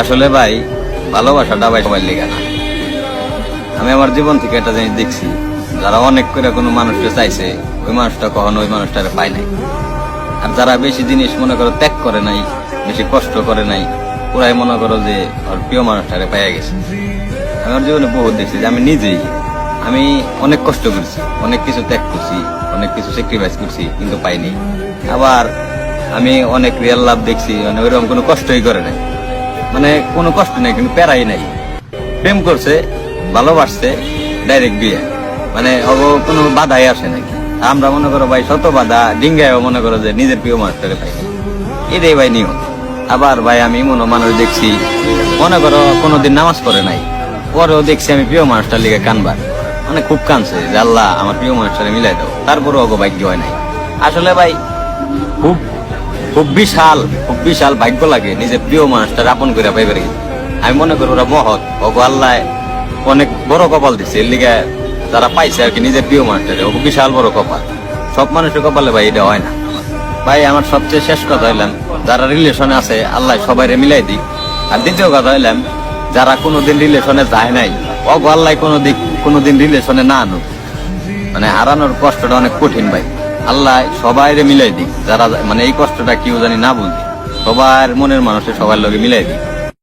আসলে ভাই, ভালোবাসাটা ভাই সবাই লেগে না। আমি আমার জীবন থেকে একটা জিনিস দেখছি, যারা অনেক করে কোনো মানুষটা চাইছে, ওই মানুষটা কখনো ওই মানুষটারে পায় নাই। আর যারা বেশি জিনিস মনে করো ত্যাগ করে নাই, বেশি কষ্ট করে নাই, ওরাই মনে করো যে ওর প্রিয় মানুষটারে পাইয়া গেছে। আমার জীবনে বহুত দেখছি যে আমি নিজেই, আমি অনেক কষ্ট করছি, অনেক কিছু ত্যাগ করছি, অনেক কিছু স্যাক্রিফাইস করছি, কিন্তু পাইনি। আবার আমি অনেক রিয়েল লাভ দেখছি মানে ওইরকম কোনো কষ্টই করে নাই। মানে কোনো কষ্ট নেই, কিন্তু প্যারাই নাই। প্রেম করছে, ভালোবাসছে ডাইরেক্ট বিয়ে। মানে অব কোনো বাধাই আসে নাকি আমরা মনে করো ভাই, শত বাধা ডিঙ্গায় মনে করো যে নিজের প্রিয় মানুষটারে পাই এটাই ভাই নিয়ম। আবার ভাই, আমি মনে মানুষ দেখছি, মনে করো কোনোদিন নামাজ পড়ে নাই, পরেও দেখছি আমি প্রিয় মানুষটার লিগে কানবার মানে খুব কানছে যে, আল্লাহ, আমার প্রিয় মানুষটারে মিলাই দাও। তারপরে অগ ভাগ্য হয় নাই। আসলে ভাই, খুব খুব বিশাল খুব বিশাল ভাগ্য লাগে নিজের প্রিয় মানুষটা আপন করে পাইবার আমি মনে করি ওরা মহৎ আল্লাহ অনেক বড় কপাল দিচ্ছে এর লিগে যারা পাইছে আর কি নিজের প্রিয় মানুষটারে, ও বিশাল বড় কপাল। সব মানুষের কপালে ভাই এটা হয় না। ভাই, আমার সবচেয়ে শেষ কথা হইলাম, যারা রিলেশনে আছে, আল্লাহ সবাই মিলাই দিই আর দ্বিতীয় কথা হইলাম, যারা কোনোদিন রিলেশনে যায় নাই অগ আল্লাহ কোনো দিক কোনোদিন রিলেশনে না আনুক। মানে হারানোর কষ্টটা অনেক কঠিন ভাই। আল্লাহ সবাই মিলাই দিক। যারা মানে এই কষ্টটা কেউ জানি না বলতে সবার মনের মানুষের সবার লগে মিলাই দিক।